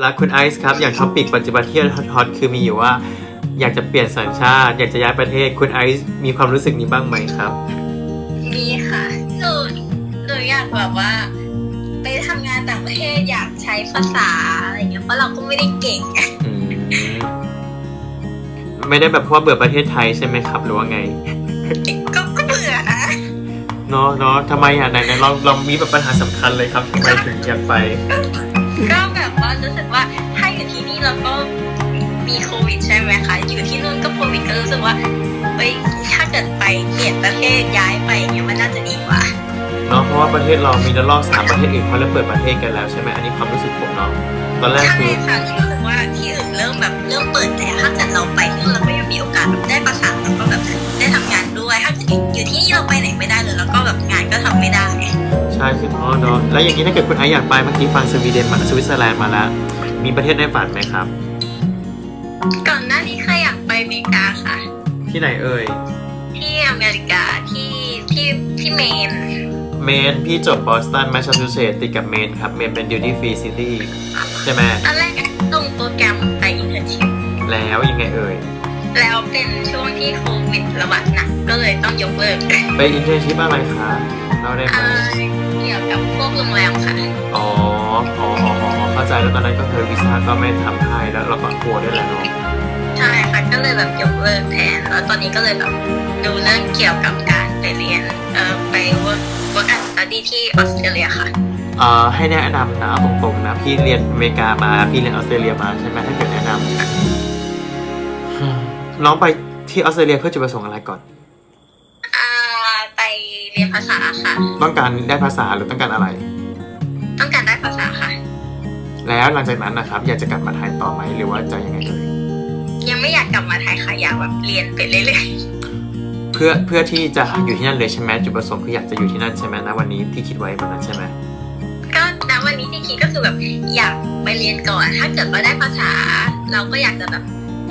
แล้วคุณไอซ์ครับ อย่างท็อปิกปัจจุบันที่ฮอตๆคือมีอยู่ว่า อยากจะเปลี่ยนสัญชาติ อยากจะย้ายประเทศคุณไอซ์มีความรู้สึกนี้บ้างไหมครับ มีค่ะหนูหนูอยากแบบว่า ไปทำงานต่างประเทศอยากใช้ภาษาอะไรเงี้ยเพราะเราก็ไม่ได้เก่ง อืมไม่ได้แบบเพราะว่าเบื่อประเทศไทยใช่ไหมครับ หรือว่าไงก็ก็เบื่อนะเนาะเนาะทำไมอะไหนไหนลองลองมีแบบปัญหาสำคัญเลยครับทำไมถึงอยากไป ก็แบบว่ารู้สึกว่าถ้าอยู่ที่นี่เราก็มีโควิดใช่ไหมคะ อยู่ที่นู่นก็โควิดก็รู้สึกว่าเฮ้ยถ้าเกิดไปเปลี่ยนประเทศย้ายไปเงี้ยมันน่าจะดีกว่าเนาะเพราะว่าประเทศเรามีระลอกสามประเทศอื่นเขาเริ่มเปิดประเทศกันแล้วใช่ไหมอันนี้ความรู้สึกผมเนาะตอนแรกใช่คือค่ะรู้สึกว่าที่อื่นเริ่มแบบเริ่มเปิดแล้วถ้าเกิดเราไปที่นู่นเราก็ยังมีโอกาสแบบได้ภาษาแล้วก็แบบได้ทำงานด้วย ถ้าเกิดอยู่ที่นี่เราไปไหนไม่ได้เลยแล้วก็แบบงานก็ทำไม่ได้ ใช่คืออ๋อเนาะแล้วอย่างนี้ถ้าเกิดคุณไอซ์อยากไปเมื่อกี้ฟังสวีเดนมาสวิตเซอร์แลนด์มาแล้ว มีประเทศในฝันไหมครับ ก่อนหน้านี้เคยอยากไปอเมริกาค่ะ ที่ไหนเอ่ย ที่อเมริกาที่ที่ที่เมน เมนพี่จบบอสตันแมสซาชูเซตส์ติดกับเมนครับ เมนเป็นดิวตี้ฟรีซิตี้ใช่ไหมตอนแรกลงโปรแกรมไปอินเทอร์ชิพแล้วยังไงเอ่ย แล้วเป็นช่วงที่โควิดระบาดหนักก็เลยต้องยกเลิก ไปอินเทอร์ชิพอะไรคะ เราได้ไหมอ่าเกี่ยวกับพวกโรงแรมค่ะ อ๋ออ๋ออ๋ออ๋อเข้าใจแล้วตอนนั้นก็คือวีซ่าก็ไม่ทำให้แล้วเราก็กลัวด้วยแหละเนาะใช่ค่ะก็เลยแบบยกเลิกแทน แล้วตอนนี้ก็เลยแบบดูเรื่องเกี่ยวกับการไปเรียนเอ่อไป work work and study ที่ออสเตรเลียค่ะ เอ่อให้แนะนำนะเอาตรงๆนะพี่เรียนอเมริกามาพี่เรียนออสเตรเลียมาใช่ไหมถ้าเกิดแนะนำน้องไปที่ออสเตรเลียเพื่อจุดประสงค์อะไรก่อนอ่าไป เรียนภาษาค่ะ ต้องการได้ภาษาหรือต้องการอะไร ต้องการได้ภาษาค่ะ แล้วหลังจากนั้นนะครับ อยากจะกลับมาไทยต่อไหมหรือว่าจะยังไงเอ่ยยังไม่อยากกลับมาไทยค่ะอยากแบบเรียนไปเรื่อยเพื่อเพื่อที่จะอยู่ที่นั่นเลยใช่ไหมจุดประสงค์คืออยากจะอยู่ที่นั่นใช่ไหมนะวันนี้ที่คิดไว้แบบนั้นใช่ไหมๆก็ณวันนี้ที่คิดก็คือแบบอยากไปเรียนก่อน ถ้าเกิดว่าได้ภาษา เราก็อยากจะแบบ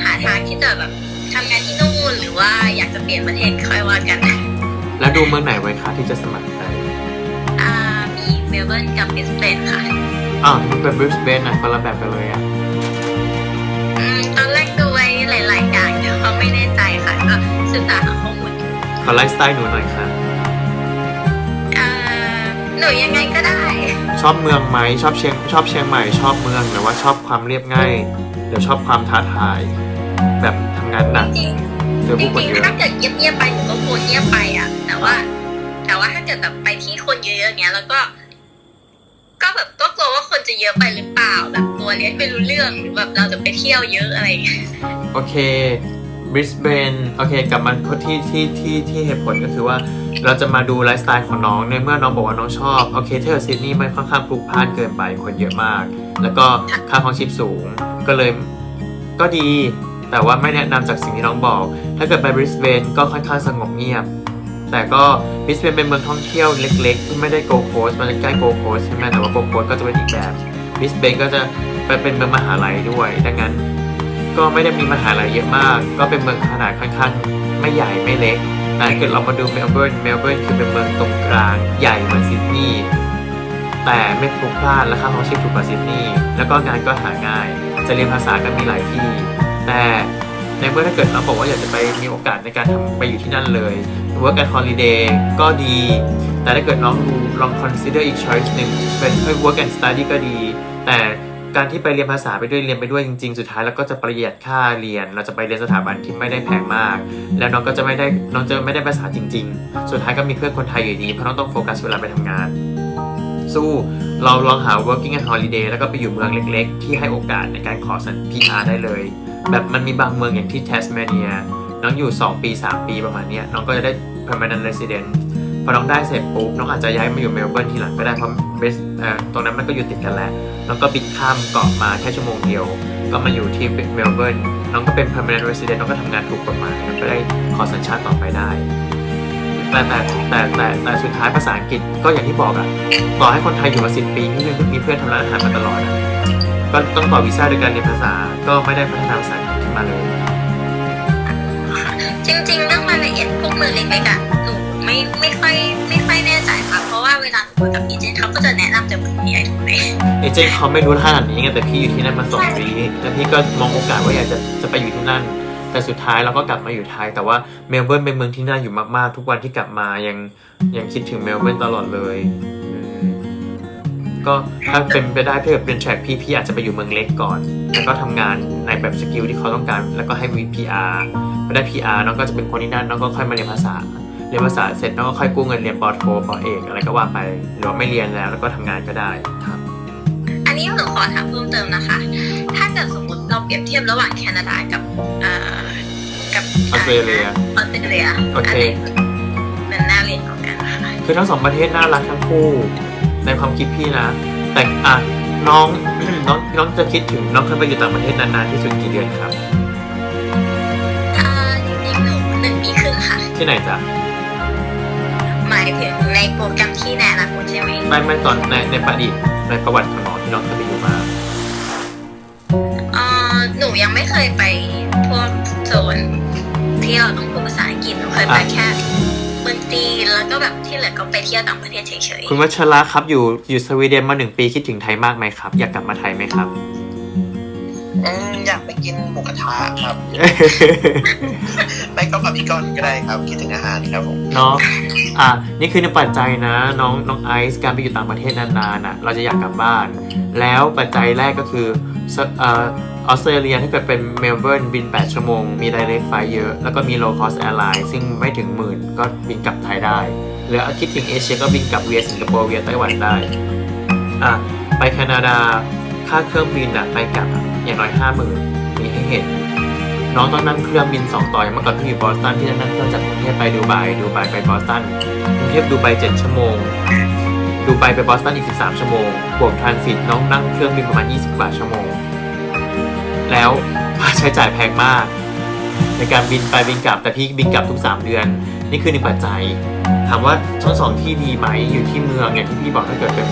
หาทางที่จะแบบทำงานที่นู่นหรือว่าอยากจะเปลี่ยนประเทศค่อยว่ากัน แล้วดูเมืองไหนไว้คะที่จะสมัครไปอ่ามีเมลเบิร์นกับบริสเบนค่ะอ้าวมันเป็นบริสเบนนะคนละแบบกันเลยอะอืมตอนแรกดูไว้หลาย ๆ อย่างแต่เขาไม่แน่ใจค่ะก็ศึกษาหาข้อมูลอยู่ขอไลฟ์สไตล์หนูหน่อยค่ะอ่าหนูยังไงก็ได้ ชอบเมืองไหมชอบเชียงชอบเชียงใหม่ชอบเมืองหรือว่าชอบความเรียบง่ายหรือชอบความท้าทาย แบบทำงานหนักจริง เจอๆจผู้คนริงเยอะๆถ้าเกิดเงียบๆไปหนูก็ควรเงียบไปอะ แต่ว่า แต่ว่าถ้าเกิดแบบไปที่คนเยอะๆอย่างเงี้ย แล้วก็ ก็แบบก็กลัวว่าคนจะเยอะไปหรือเปล่า แบบกลัวเรียนไม่รู้เรื่องหรือแบบเราจะไปเที่ยวเยอะอะไรอย่างเงี้ยโอเคบริสเบนโอเคกลับมาที่ที่ที่ที่เหตุผลก็คือว่า เราจะมาดูไลฟ์สไตล์ของน้องในเมื่อน้องบอกว่าน้องชอบ โอเคเทอร์ซิดนีย์มันค่อนข้างพลุกพล่านเกินไปคนเยอะมาก แล้วก็ค่าครองชีพสูงก็เลยก็ดี แต่ว่าไม่แนะนำจากสิ่งที่น้องบอก ถ้าเกิดไปบริสเบนก็ค่อนข้างสงบเงียบ แต่ก็บริสเบนเป็นเมืองท่องเที่ยวเล็กๆที่ไม่ได้โกโคสมันจะใกล้โกโคสใช่ไหมแต่ว่าโกโคสก็จะเป็นอีกแบบบริสเบนก็จะไปเป็นเมืองมหาลัยด้วย ดังนั้นก็ไม่ได้มีมหาลัยเยอะมาก ก็เป็นเมืองขนาดค่อนข้างไม่ใหญ่ไม่เล็กแต่ถ้าเกิดเรามาดูเมลเบิร์น เมลเบิร์นคือเป็นเมืองตรงกลางใหญ่เหมือนซิดนีย์ แต่ไม่พลุกพล่านและค่าครองชีพถูกกว่าซิดนีย์ แล้วก็งานก็หาง่าย จะเรียนภาษาก็มีหลายที่ แต่ในเมื่อถ้าเกิดเราบอกว่าอยากจะไปมีโอกาสในการทำไปอยู่ที่นั่นเลย work and holiday ก็ดี แต่ถ้าเกิดน้องดูลอง consider อีก choice หนึ่งเป็น work and study ก็ดี แต่การที่ไปเรียนภาษาไปด้วยเรียนไปด้วยจริงๆ สุดท้ายแล้วก็จะประหยัดค่าเรียน เราจะไปเรียนสถาบันที่ไม่ได้แพงมาก แล้วน้องก็จะไม่ได้น้องจะไม่ได้ภาษาจริง ๆ สุดท้ายก็มีเพื่อนคนไทยอยู่ดีเพราะน้องต้องโฟกัสเวลาไปทำงาน สู้เราลองหา working and holiday แล้วก็ไปอยู่เมืองเล็ก ๆ ที่ให้โอกาสในการขอสัญ PR ได้เลย แบบมันมีบางเมืองอย่างที่ Tasmania น้องอยู่ 2 ปี 3 ปีประมาณนี้น้องก็จะได้ permanent resident พอน้องได้เสร็จปุ๊บน้องอาจจะย้ายมาอยู่เมลเบิร์นทีหลังก็ได้เพราะเบสเอ่อตรงนั้นมันก็อยู่ติดกันแล้วน้องก็บินข้ามเกาะมาแค่ชั่วโมงเดียว ก็มาอยู่ที่เมลเบิร์นน้องก็เป็น permanent resident น้องก็ทำงานถูกกฎหมายน้องก็ได้ขอสัญชาติต่อไปได้แต่แต่แต่แต่แต่สุดท้ายภาษาอังกฤษก็อย่างที่บอกอะต่อให้คนไทยอยู่มาสิบปีนี่ยังมีเพื่อนทำร้านอาหารมาตลอดอะ ก็ต้องต่อวีซ่าโดยการเรียนภาษา ก็ไม่ได้พัฒนาภาษาอังกฤษขึ้นมาเลย จริงๆเรื่องรายละเอียดพวกเมืองเล็กๆอะหนูไม่ไม่ค่อยไม่ค่อยแน่ใจค่ะ เพราะว่าเวเวลาหนูคุยกับเอเจนต์เขาก็จะแนะนำแต่เมืองใหญ่ถูกไหมเอเจนต์เขาไม่รู้ขนาดนี้ไงแต่พี่อยู่ที่นั่นมาสองปีแล้วพี่ก็มองโอกาสว่าอยากจะจะไปอยู่ที่นั่น แต่สุดท้ายเราก็กลับมาอยู่ไทย แต่ว่าเมลเบิร์นเป็นเมืองที่น่าอยู่มากๆ ทุกวันที่กลับมายังยังคิดถึงเมลเบิร์นตลอดเลยอืม ก็ถ้าเป็นไปได้ถ้าเกิดเป็นแทร็กพี่พี่อาจจะไปอยู่เมืองเล็กก่อน แล้วก็ทำงานในแบบสกิลที่เขาต้องการ แล้วก็ให้มี PR พอได้ PR น้องก็จะเป็นคนที่นั่นน้องก็ค่อยมาเรียนภาษา เรียนภาษาเสร็จน้องก็ค่อยกู้เงินเรียนปอโทปอเอกอะไรก็ว่าไปหรือว่าไม่เรียนแล้วแล้วก็ทำงานก็ได้ครับอันนี้หนูขอถามเพิ่มเติมนะคะ ถ้าเกิดสมมติเราเปรียบเทียบระหว่างแคนาดากับเอ่อกับออสเตรเลียออสเตรเลียโอเคมันน่าเรียนกว่ากันนะคะคือทั้งสองประเทศน่ารักทั้งคู่ ในความคิดพี่นะ แต่อะน้องน้องน้องจะคิดถึงน้องเคยไปอยู่ต่างประเทศนานๆที่สุดกี่เดือนครับอ่าจริงๆหนูหนึ่งปีครึ่งค่ะ ที่ไหนจ๊ะหมายถึงในโปรแกรมที่ในอนาคตใช่ไหมไม่ไม่ตอนในในประดิษฐ์ในประวัติของน้องที่น้องเคยไปอยู่มาอ่าหนูยังไม่เคยไปพวกโซนที่เราต้องพูดภาษาอังกฤษหนูเคยไปอะแค่เมือง จีนแล้วก็แบบที่เหลือก็ไปเที่ยวต่างประเทศเฉยคุณวัชระครับอยู่อยู่สวีเดนมาหนึ่งปีคิดถึงไทยมากไหมครับ อยากกลับมาไทยไหมครับ อืมอยากไปกินหมูกระทะครับไม่ก็กับพี่ก้อนก็ได้ครับ คิดถึงอาหารครับผมเนาะอะนี่คือในงปัจจัยนะ น้องน้องไอซ์การไปอยู่ต่างประเทศนานๆน่ะเราจะอยากกลับบ้าน แล้วปัจจัยแรกก็คือสเอ่อ ออสเตรเลียถ้าเกิดเป็นเมลเบิร์นบิน 8 ชั่วโมง มี direct flight เยอะ แล้วก็มี low cost airline ซึ่งไม่ถึงหมื่นก็บินกลับไทยได้ หรือคิดถึงเอเชียก็บินกลับเวียสิงคโปร์เวียไต้หวันได้อะไปแคนาดาค่าเครื่องบินอะไปกลับอย่างน้อย50,000มีให้เห็น น้องต้องนั่งเครื่องบิน2ต่ออย่างเมื่อก่อนที่อยู่บอสตันที่จะนั่งเครื่องจากกรุงเทพไปดูไบดูไบไปบอสตันกรุงเทพดูไบ7ชั่วโมงดูไบไปบอสตันอีก13ชั่วโมงบวกทรานสิตน้องนั่งเครื่องบินประมาณ20กว่าชั่วโมง แล้วค่าใช้จ่ายแพงมาก ในการบินไปบินกลับแต่พี่บินกลับทุก 3 เดือน นี่คือหนึ่งปัจจัยถามว่าทั้งสองที่ดีไหมอยู่ที่เมืองอย่างที่พี่บอกถ้าเกิดเป็น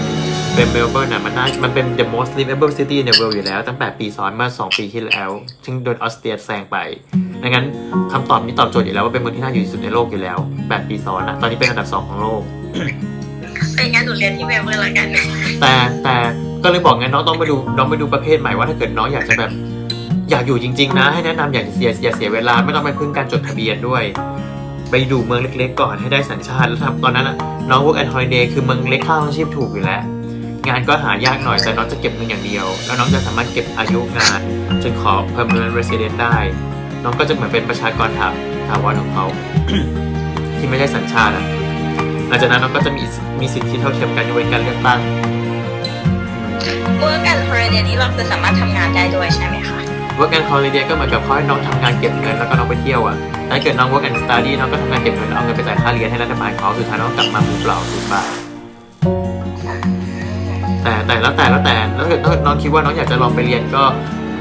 เป็นเมลเบิร์นน่ะมันน่ามันเป็น the most livable city in the world อยู่แล้ว ตั้งแต่ปีซ้อนเมื่อ2 ปีที่แล้ว ซึ่งโดนออสเตรียแซงไปดังนั้นคำตอบนี้ตอบโจทย์อยู่แล้วว่าเป็นเมืองที่น่าอยู่ที่สุดในโลกอยู่แล้ว8ปีซ้อนนะตอนนี้เป็นอันดับ 2 ของโลกๆเป็นงั้นหนูเรียนที่เมลเบิร์นแล้วกัน แต่แต่ก็เลยบอกไงน้องต้องไปดูน้องไปดูประเภทใหม่ว่าถ้าเกิดน้องอยากจะแบบ อยากอยู่จริง ๆ นะ ให้แนะนำอย่าเสียอย่าเสียเวลาไม่ต้องไปพึ่งการจดทะเบียนด้วย ไปดูเมืองเล็ก ๆ ก่อนให้ได้สัญชาติแล้วทำตอนนั้นน่ะน้อง work and holiday คือเมืองเล็กค่าของชีพถูกอยู่แล้ว งานก็หายากหน่อยแต่น้องจะเก็บเงินอย่างเดียว แล้วน้องจะสามารถเก็บอายุงานจนขอ permanent resident ได้ น้องก็จะเหมือนเป็นประชากรถาถาวรของเขา ที่ไม่ใช่สัญชาติอะหลังจากนั้นน้องก็จะมีมีสิทธิเท่าเทียมกันยกเว้นการเลือกตั้งเวิร์กแอนด์ฮอลิเดย์นี้เราคือสามารถทำงานได้ด้วยใช่ไหม work and holiday ก็เหมือนกับเขาให้น้องทำงานเก็บเงินแล้วก็น้องไปเที่ยวอะถ้าเกิดน้อง work and study น้องก็ทำงานเก็บเงินแล้วเอาเงินไปจ่ายค่าเรียนให้รัฐบาลเขาสุดท้ายน้องกลับมามือเปล่าศูนย์บาทแต่แต่แล้วแต่แล้วแต่แล้วถ้าเกิดน้องคิดว่าน้องอยากจะลองไปเรียนก็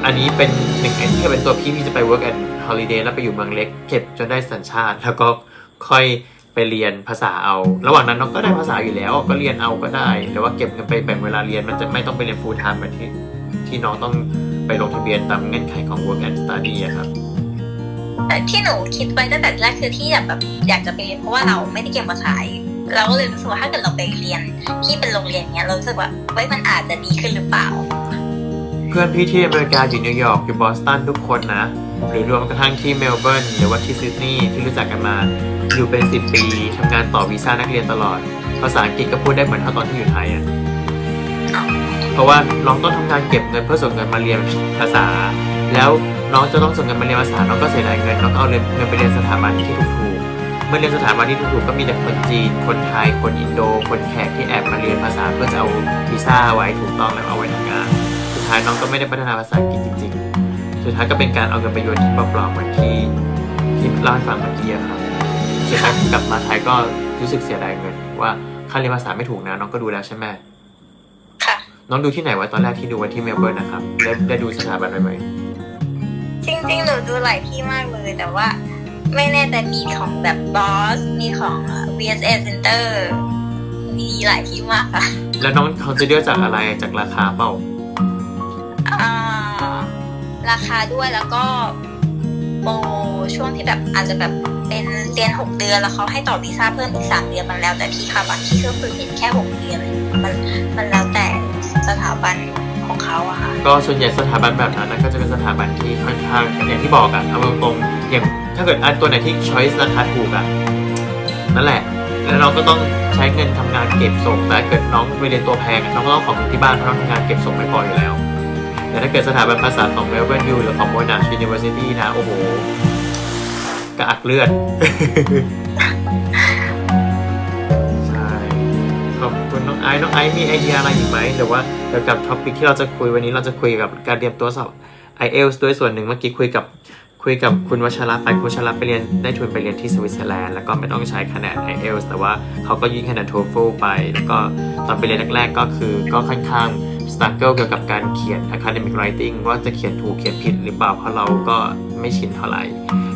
อันนี้เป็นหนึ่งอันที่เป็นตัวพี่ที่จะไป work and holiday แล้วไปอยู่เมืองเล็กเก็บจนได้สัญชาติ แล้วก็ค่อยไปเรียนภาษาเอา ระหว่างนั้นน้องก็ได้ภาษาอยู่แล้ว ก็เรียนเอาก็ได้หรือว่าเก็บเงินไปแบ่งเวลาเรียนมันจะไม่ต้องไปเรียน full time แบบที่ที่น้องต้อง ไปลงทะเบียนตามเงื่อนไขของ work and study อะครับ แต่ที่หนูคิดไว้ตั้งแต่แรกคือที่อยากแบบอยากจะไปเรียนเพราะว่าเราไม่ได้เก่งภาษาเราก็เลยรู้สึกว่าถ้าเกิดเราไปเรียนที่เป็นโรงเรียนเนี้ยเรารู้สึกว่าเฮ้ยมันอาจจะดีขึ้นหรือเปล่า เพื่อนพี่ที่อเมริกาอยู่นิวยอร์กอยู่บอสตันทุกคนนะ หรือรวมกระทั่งที่เมลเบิร์นหรือว่าที่ซิดนีย์ที่รู้จักกันมา อยู่เป็น 10 ปีทำงานต่อวีซ่านักเรียนตลอด ภาษาอังกฤษก็พูดได้เหมือนเท่าตอนที่อยู่ไทยอะเพ ราะว่าน้องต้องทำงานเก็บเงินเพื่อส่งเงินมาเรียนภาษา แล้วน้องจะต้องส่งเงินมาเรียนภาษา น้องก็เสียดายเงินน้องก็เอาเงินไปเรียนสถาบันที่ถูกๆเมื่อเรียนสถาบันที่ถูกๆก็มีแต่คนจีน คนไทย คนอินโด คนแขกที่แอบมาเรียนภาษาเพื่อจะเอาวีซ่าไว้ถูกต้องแล้วเอาไว้ทำงาน สุดท้ายน้องก็ไม่ได้พัฒนาภาษาอังกฤษจริงๆ สุดท้ายก็เป็นการเอาเงินไปโยนทิ้งเปล่าๆเหมือนที่ที่เล่าให้ฟังเมื่อกี้ครับสุดท้ายกลับมาไทยก็รู้สึกเสียดายเงินว่าค่าเรียนภาษาไม่ถูกนะน้องก็ดูแล้วใช่ไหม น้องดูที่ไหนวะตอนแรกที่ดูไว้ที่เมลเบิร์นนะครับได้ได้ดูสถาบันไหมไหมจริงๆ หนูดูหลายที่มากเลยแต่ว่า ไม่แน่แต่มีของแบบบอสมีของ VSA Center มีหลายที่มากค่ะแล้วน้องคอนซิเดอร์จากอะไรจากราคาเปล่าอ่าราคาด้วยแล้วก็โปร ช่วงที่แบบอาจจะแบบเป็นเรียนหกเดือนแล้วเขาให้ต่อวีซ่าเพิ่มอีกสามเดือนมันแล้วแต่ที่ค่ะบางที่ก็คือเห็นแค่หกเดือนมันมันแล้วแต่สถาบันของเขาอะค่ะก็ส่วนใหญ่สถาบันแบบนั้นนะก็จะเป็นสถาบันที่ค่อนข้างอย่างที่บอกอะเอาตรงๆอย่างถ้าเกิดอันตัวไหนที่ช้อยส์ราคาถูกอะนั่นแหละแล้วเราก็ต้องใช้เงินทำงานเก็บส่งแต่เกิดน้องไปเรียนตัวแพงน้องก็ต้องของเงินที่บ้านเพราะน้องทำงานเก็บส่งไม่พออยู่แล้ว แต่ถ้าเกิดสถาบันภาษาของเมลเบิร์นยูหรือของโมนาช u นิเวอร์ซิตี้นะโอ้โห กระอักเลือด ใช่ ขอบคุณน้องไอซ์น้องไอซ์มีไอเดียอะไรอีกไหมหรือว่าเกี่ยวกับท็อปิกที่เราจะคุยวันนี้เราจะคุยกับการเตรียมตัวสอบ IELTS ด้วยส่วนหนึ่งเมื่อกี้คุยกับคุยกับคุณวชระไปคุณวชระไปเรียนได้ทุนไปเรียนที่สวิตเซอร์แลนด์แล้วก็ไม่ต้องใช้คะแนน IELTS แต่ว่าเขาก็ยื่นคะแนน TOEFL ไป แล้วก็ตอนไปเรียนแรกๆก็คือก็ค่อนข้าง struggle เกี่ยวกับการเขียน academic writing ว่าจะเขียนถูกเขียนผิดหรือเปล่าเพราะเราก็ไม่ชินเท่าไหร่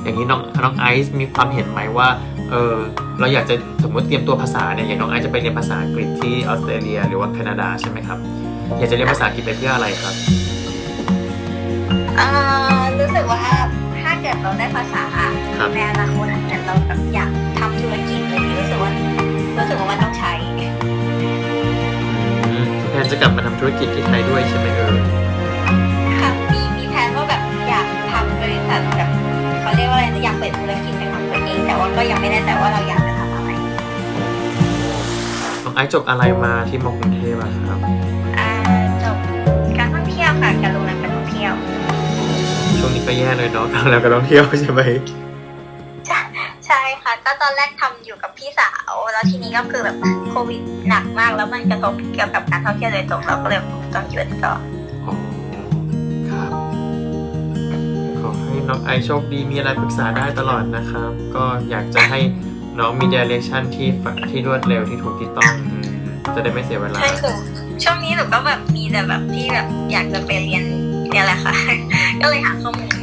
อย่างนี้น้องน้องไอซ์มีความเห็นไหมว่าเออเราอยากจะสมมติเตรียมตัวภาษาเนี่ยอย่างน้องไอซ์จะไปเรียนภาษาอังกฤษที่ออสเตรเลีย หรือว่าแคนาดาใช่ไหมครับ อยากจะเรียนภาษาอังกฤษไปเพื่ออะไรครับเอ่อรู้สึกว่าถ้าเกิดเราได้ภาษาครับ ในอนาคตถ้าเกิดเราแบบอยากทำธุรกิจอะไรอย่างเงี้ยรู้สึกว่ารู้สึกว่ามันต้องใช้อืมแพนจะกลับมาทำธุรกิจที่ไทยด้วยใช่ไหมเอ่ยค่ะมีมีแผนว่าแบบอยากทำบริษัทแบบ ยังไม่แน่ใจว่าเราอยากจะทำอะไรน้องไอซ์จบอะไรมาที่มอกรุงเทพอะครับ อ่าจบการท่องเที่ยวค่ะการโรงแรมการท่องเที่ยว ช่วงนี้ก็แย่เลยเนาะทางแล้วก็ต้องเที่ยวใช่ไหมใช่ค่ะ ก็ตอนแรกทำอยู่กับพี่สาว แล้วทีนี้ก็คือแบบโควิดหนักมากแล้วมันกระทบเกี่ยวกับการท่องเที่ยวโดยตรงเราก็เลยต้องหยุดก่อน น้องไอโชคดีมีอะไรปรึกษาได้ตลอดนะครับ ก็อยากจะให้น้องมีเดเรคชั่นที่ฝที่รวดเร็วที่ถูกที่ต้องอืมจะได้ไม่เสียเวลา ใช่ค่ะช่วงนี้หนูก็แบบมีแต่แบบที่แบบอยากจะไปเรียนเนี่ยแหละค่ะ ก็เลยหาข้อมูล